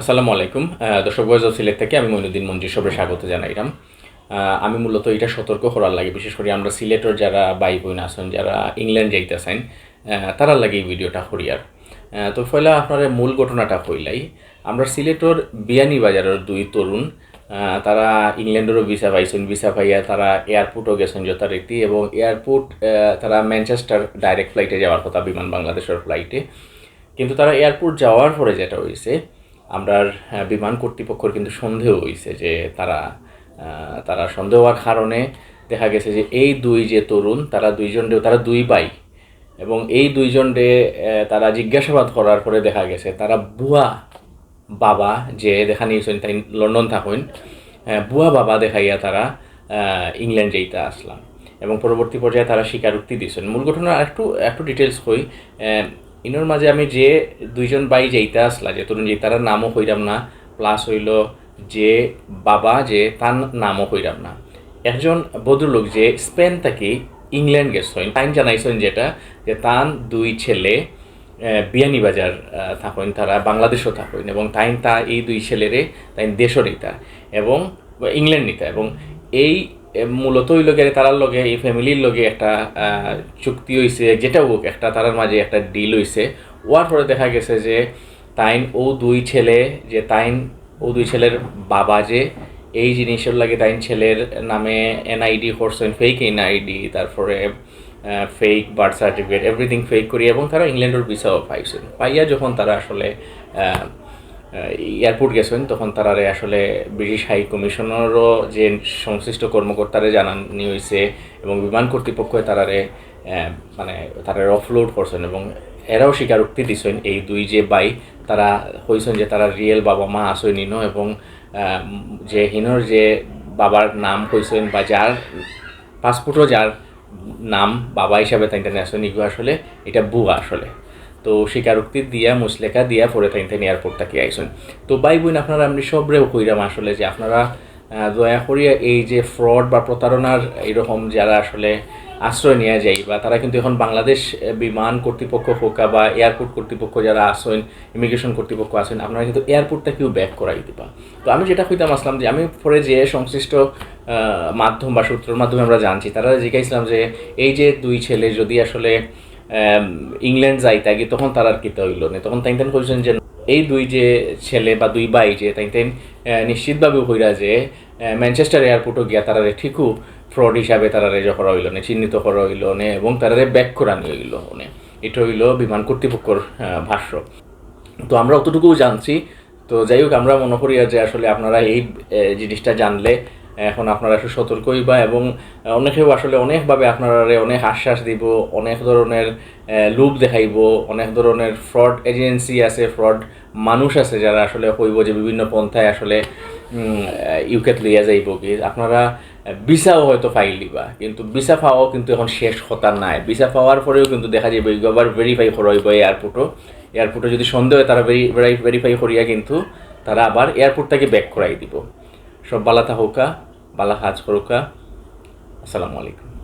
আসসালামু আলাইকুম। দর্শক বয়স সিলেট থেকে আমি মইনুদ্দিন মঞ্জুর সবরে স্বাগত জানাইলাম আমি মূলত এটা সতর্ক করার লাগে, বিশেষ করে আমরা সিলেটের যারা বাই বোন আছেন, যারা ইংল্যান্ড যাইতেছেন তারা লাগে এই ভিডিওটা হরিয়ার তো ফলে আপনার মূল ঘটনাটা হইলাই। আমরা সিলেটের বিয়ানি বাজারের দুই তরুণ তারা ইংল্যান্ডেরও ভিসা পাইছেন ভিসা পাইয়া তারা এয়ারপোর্টও গেছেন যথারীতি এবং এয়ারপোর্ট তারা ম্যানচেস্টার ডাইরেক্ট ফ্লাইটে যাওয়ার কথা, বিমান বাংলাদেশের ফ্লাইটে কিন্তু তারা এয়ারপোর্ট যাওয়ার পরে যেটা হয়েছে আমরার বিমান কর্তৃপক্ষর কিন্তু সন্দেহ হয়েছে যে তারা তারা সন্দেহ হওয়ার কারণে দেখা গেছে যে এই দুই যে তরুণ তারা দুইজন তারা দুই বাই এবং এই দুইজনরে আহ, তারা জিজ্ঞাসাবাদ করার পরে দেখা গেছে তারা বুয়া বাবা যে দেখা নিয়েছেন তাই লন্ডন থাকুন বুয়া বাবা দেখাইয়া তারা ইংল্যান্ড যেইটা আসলাম এবং পরবর্তী পর্যায়ে তারা স্বীকারোক্তি দিয়েছেন। মূল ঘটনা একটু একটু ডিটেলস হই ইনোর মাঝে আমি যে দুইজন বাই যেইটা আসলা, যে তরুণ যে তার নামও হইরাম না। প্লাস হইল যে বাবা, যে তার নামও হইরাম না। একজন ভদ্রলোক যে স্পেন থেকে ইংল্যান্ড গেছেন টাইম জানাইছেন যেটা, যে তান দুই ছেলে বিয়ানীবাজার থাকেন তারা বাংলাদেশও থাকেন এবং তাইন তা এই দুই ছেলেরে তাই দেশও নিতা এবং ইংল্যান্ড নিতা এবং এই মূলত ওই লোকের, তারার লগে, এই ফ্যামিলির লগে একটা চুক্তি হয়েছে যেটা হোক, একটা তারার মাঝে একটা ডিল হয়েছে ওয়ার পরে দেখা গেছে যে, তাইন ও দুই ছেলে, যে তাইন ও দুই ছেলের বাবা যে, এই জিনিসের লাগে তাইন ছেলের নামে এনআইডি করছেন ফেক এনআইডি, তারপরে fake birth certificate everything fake করি, এবং তারা ইংল্যান্ডের ভিসাও পাইছেন পাইয়া যখন তারা আসলে এয়ারপোর্ট গেছেন, তখন তারারে আসলে ব্রিটিশ হাই কমিশনারও যে সংশ্লিষ্ট কর্মকর্তারে জানানি হয়েছে এবং বিমান কর্তৃপক্ষ তারারে মানে তারা অফলোড করছেন এবং এরাও স্বীকারোক্তি দিছেন এই দুই যে বাই, তারা হয়েছেন যে তারা রিয়েল বাবা মা আসই নিনো এবং যে হিনোর যে বাবার নাম হয়েছেন বা যার পাসপোর্টও যার নাম বাবা হিসাবে তাই আসেন এগুলো আসলে এটা বুয়া আসলে। তো স্বীকারোক্তি দিয়া, মুসলেখা দিয়া পরে তাই তাই এয়ারপোর্ট থেকে আইসেন। তো ভাই বোন, আপনারা আমি সবরেও কইরাম আসলে যে আপনারা দয়া করিয়া এই যে ফ্রড বা প্রতারণার এরকম যারা আসলে আশ্রয় নেওয়া যায়, বা তারা কিন্তু এখন বাংলাদেশ বিমান কর্তৃপক্ষ হোক, বা এয়ারপোর্ট কর্তৃপক্ষ যারা আসেন ইমিগ্রেশন কর্তৃপক্ষ আছেন, আপনারা কিন্তু এয়ারপোর্টটা কেউ ব্যাক করাই দিবা। তো আমি যেটা কইতাম আসলাম যে, আমি পরে যে সংশ্লিষ্ট মাধ্যম বা সূত্রের মাধ্যমে আমরা জানছি, তারা জিজ্ঞাসলাম যে, এই যে দুই ছেলে যদি আসলে ইংল্যান্ড যাইতে আগে তখন তার আর কিতে হইল না। তখন তাই কইছেন যে, এই দুই যে ছেলে বা দুই ভাই যে তাই তাই নিশ্চিতভাবে হইরা যে ম্যানচেস্টার এয়ারপোর্টও গিয়া তারারে ঠিকু ফ্রড হিসাবে তারারে যখন হইল নে, চিহ্নিত করা হইল নে এবং তারারে ব্যাক করানি হইল নে। এটা হইল বিমান কর্তৃপক্ষর ভাষ্য। তো আমরা অতটুকুও জানছি। তো যাই হোক, আমরা মনে করি যে আসলে আপনারা এই জিনিসটা জানলে এখন আপনারা একটু সতর্ক হইবা এবং অনেকেও আসলে অনেকভাবে আপনারা অনেক আশ্বাস দিব, অনেক ধরনের লুপ দেখাইব, অনেক ধরনের ফ্রড এজেন্সি আছে ফ্রড মানুষ আছে যারা আসলে কইব যে বিভিন্ন পন্থায় আসলে ইউকেত লইয়া যাইব কি। আপনারা ভিসাও হয়তো ফাইল দিবা, কিন্তু ভিসা পাওয়াও কিন্তু এখন শেষ হতার নাই। ভিসা পাওয়ার পরেও কিন্তু দেখা যাবে আবার ভেরিফাই করা হইব এয়ারপোর্টও এয়ারপোর্টে যদি সন্দেহ হয়, তারা ভেরিফাই করিয়া কিন্তু তারা আবার এয়ারপোর্টটাকে ব্যাক করাই দিব। সব বালা থাকুকা বালা হাজ করুকা। আসসালামু আলাইকুম।